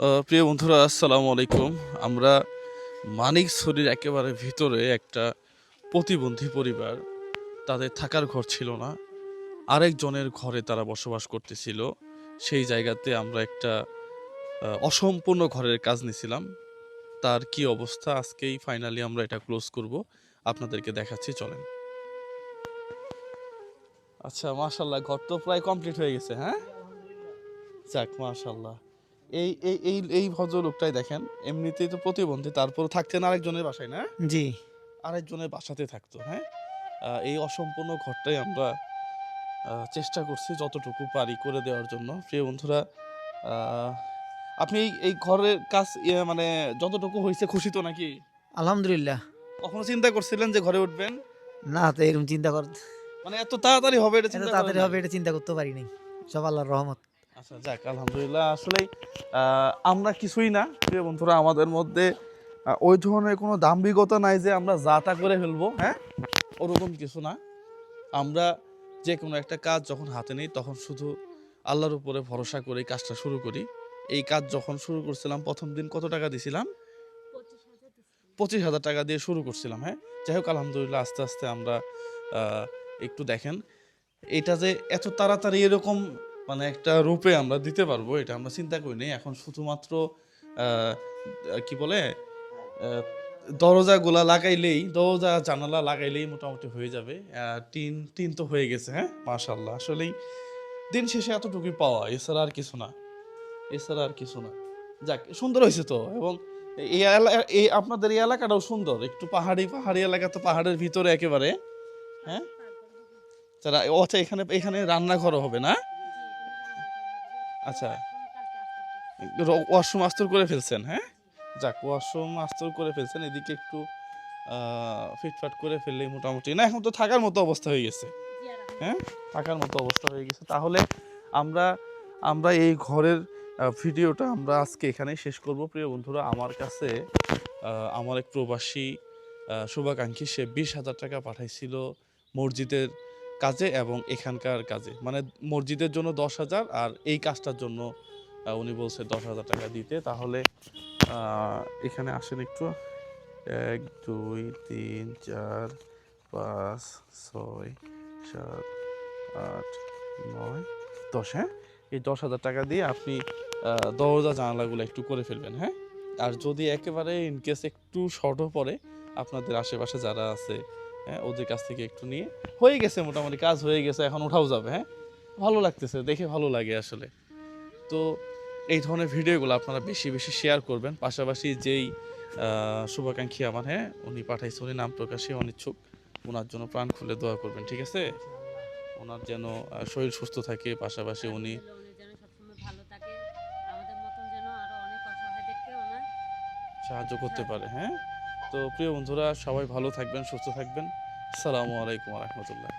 প্রিয় বন্ধুরা, আসসালামু আলাইকুম। আমরা মানিক ছড়ির একেবারে ভিতরে একটা প্রতিবন্ধী পরিবার, তাদের থাকার ঘর ছিল না। আরেকজনের ঘরে তারা বসবাস করতেছিল। সেই জায়গাতে আমরা একটা অসম্পূর্ণ ঘরের কাজ নিয়েছিলাম। তার কি অবস্থা? আজকেই ফাইনালি আমরা এটা ক্লোজ করব। আপনাদেরকে দেখাচ্ছি, চলেন। আচ্ছা মাশাল্লাহ ঘর তো প্রায় কমপ্লিট হয়ে গেছে হ্যাঁ? যাক মাশাল্লাহ এই এই এই এই ভদ্রলোকটাই দেখেন এমনিতেই তো প্রতিবন্ধী তারপর থাকতেন আরেকজনের বাসায় না? জি। আরেকজনের বাসাতে থাকতো হ্যাঁ? এই অসম্পূর্ণ ঘরটাই আমরা চেষ্টা করছি যতটুকু পারি করে দেওয়ার জন্য। প্রিয় বন্ধুরা আপনি এই এই ঘরের কাজ ইয়ে, মানে যতটুকু হয়েছে খুশি তো নাকি? আলহামদুলিল্লাহ। কখনো চিন্তা করছিলেন যে ঘরে উঠবেন? না তো এরকম চিন্তা কর মানে এত তাড়াতাড়ি হবে এটা চিন্তা তাড়াতাড়ি হবে এটা চিন্তা করতে পারি নাই। সব আল্লাহর রহমত। আচ্ছা যাক, আলহামদুলিল্লাহ। আসলে আমরা কিছুই না, প্রিয় বন্ধুরা, আমাদের মধ্যে ওই ধরনের কোনো দাম্ভিকতা নাই যে আমরা যা তা করে ফেলব হ্যাঁ? ওরকম কিছু না। আমরা যে কোনো একটা কাজ যখন হাতে নিই, তখন শুধু আল্লাহর উপরে ভরসা করে কাজটা শুরু করি। এই কাজ যখন শুরু করছিলাম, প্রথম দিন কত টাকা দিছিলাম? পঁচিশ হাজার টাকা দিয়ে শুরু করছিলাম হ্যাঁ? যাই হোক, আলহামদুলিল্লাহ, আস্তে আস্তে আমরা একটু দেখেন। এটা যে এত তাড়াতাড়ি এরকম মানে একটা রূপে আমরা দিতে পারব, এটা আমরা চিন্তা করি করিনি এখন শুধুমাত্র কি বলে দরজাগুলা লাগাইলেই, দরজা জানালা লাগাইলেই মোটামুটি হয়ে যাবে। টিন টিন তো হয়ে গেছে হ্যাঁ? মাশাল্লাহ আসলেই দিন শেষে এতটুকুই পাওয়া, এছাড়া আর কিছু না। এছাড়া আর কিছু না। যাক, সুন্দর হয়েছে তো, এবং এই এই আপনাদের এই এলাকাটাও সুন্দর। একটু পাহাড়ি পাহাড়ি এলাকা তো পাহাড়ের ভিতরে একেবারে হ্যাঁ? যারা ও আচ্ছা এখানে এখানে রান্নাঘরও হবে না? আচ্ছা। ওয়াশরুম আস্তর করে ফেলছেন হ্যাঁ? যাক ওয়াশরুম আস্তর করে ফেলছেন, এদিকে একটু ফিটফাট করে ফেললেই মোটামুটি। না, এখন তো থাকার মতো অবস্থা হয়ে গেছে হ্যাঁ? থাকার মতো অবস্থা হয়ে গেছে। তাহলে আমরা আমরা এই ঘরের ভিডিওটা আমরা আজকে এখানেই শেষ করব। প্রিয় বন্ধুরা, আমার কাছে আমার এক প্রবাসী শুভাকাঙ্ক্ষী, সে বিশ হাজার টাকা পাঠাইছিল মসজিদের কাজে এবং এখানকার কাজে। মানে মসজিদের জন্য দশ হাজার আর এই কাজটার জন্য উনি বলছে দশ হাজার টাকা দিতে। তাহলে এখানে আসেন একটু। এক, দুই, তিন, চার, পাঁচ, ছয়, সাত, আট, নয়, দশ হ্যাঁ? এই দশ হাজার টাকা দিয়ে আপনি দরজা জানালাগুলো একটু করে ফেলবেন হ্যাঁ? আর যদি একেবারে ইনকেস একটু শর্টও পড়ে, আপনাদের আশেপাশে যারা আছে হ্যাঁ ওদের কাছ থেকে একটু নিয়ে। হয়ে গেছে মোটামুটি, কাজ হয়ে গেছে, এখন ওঠাও যাবে হ্যাঁ? ভালো লাগতেছে, দেখে ভালো লাগে আসলে। তো এই ধরনের ভিডিওগুলো আপনারা বেশি বেশি শেয়ার করবেন, পাশাপাশি যেই শুভাকাঙ্ক্ষী আমার হ্যাঁ উনি পাঠাইছে, উনি নাম প্রকাশে অনিচ্ছুক ওনার জন্য প্রাণ খুলে দোয়া করবেন, ঠিক আছে? ওনার যেন শরীর সুস্থ থাকে, পাশাপাশি উনি সাহায্য করতে পারে হ্যাঁ? তো প্রিয় বন্ধুরা সবাই ভালো থাকবেন সুস্থ থাকবেন। আসসালামু আলাইকুম রহমতুল্লাহ।